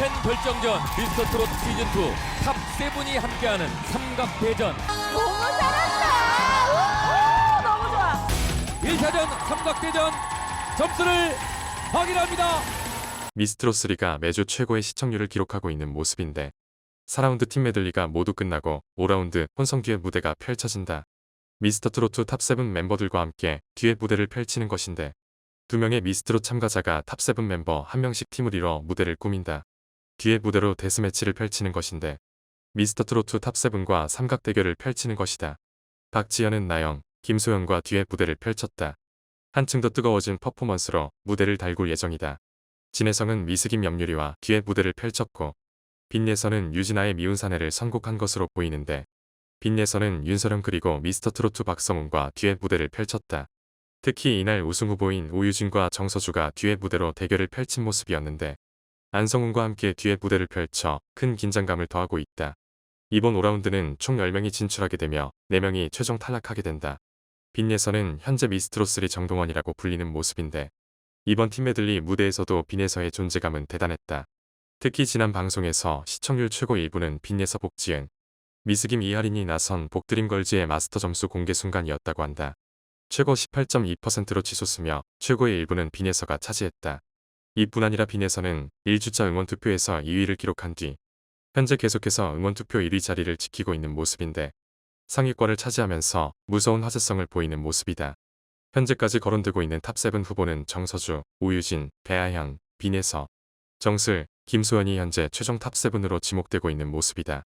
팬 결정전 미스터 트로트 시즌 2 탑 세븐이 함께하는 삼각 대전 너무 잘한다. 너무 좋아. 1차전 삼각 대전 점수를 확인합니다. 미스트로3가 매주 최고의 시청률을 기록하고 있는 모습인데 4라운드 팀 메들리가 모두 끝나고 5라운드 혼성 듀엣 무대가 펼쳐진다. 미스터트로트 탑7 멤버들과 함께 듀엣 무대를 펼치는 것인데 두 명의 미스트로 참가자가 탑7 멤버 한 명씩 팀을 이뤄 무대를 꾸민다. 듀엣 무대로 데스매치를 펼치는 것인데 미스터트로트 탑7과 삼각 대결을 펼치는 것이다. 박지현은 나영, 김소연과 듀엣 무대를 펼쳤다. 한층 더 뜨거워진 퍼포먼스로 무대를 달굴 예정이다. 진혜성은 미스김 염유리와 듀엣 무대를 펼쳤고 빈예선은 유진아의 미운 사내를 선곡한 것으로 보이는데 빈예선은 윤서령 그리고 미스터트로트 박성훈과 듀엣 무대를 펼쳤다. 특히 이날 우승 후보인 오유진과 정서주가 듀엣 무대로 대결을 펼친 모습이었는데 안성훈과 함께 듀엣 무대를 펼쳐 큰 긴장감을 더하고 있다. 이번 5라운드는 총 10명이 진출하게 되며 4명이 최종 탈락하게 된다. 빈예선은 현재 미스트로 3 정동원이라고 불리는 모습인데 이번 팀 메들리 무대에서도 빈예서의 존재감은 대단했다. 특히 지난 방송에서 시청률 최고 1부는 빈예서 복지은, 미스김 이하린이 나선 복드림걸즈의 마스터 점수 공개 순간이었다고 한다. 최고 18.2%로 치솟으며 최고의 1부는 빈예서가 차지했다. 이뿐 아니라 빈예서는 1주차 응원투표에서 2위를 기록한 뒤 현재 계속해서 응원투표 1위 자리를 지키고 있는 모습인데 상위권을 차지하면서 무서운 화제성을 보이는 모습이다. 현재까지 거론되고 있는 탑7 후보는 정서주, 우유진, 배아현, 빈예서, 정슬, 김소연이 현재 최종 탑7으로 지목되고 있는 모습이다.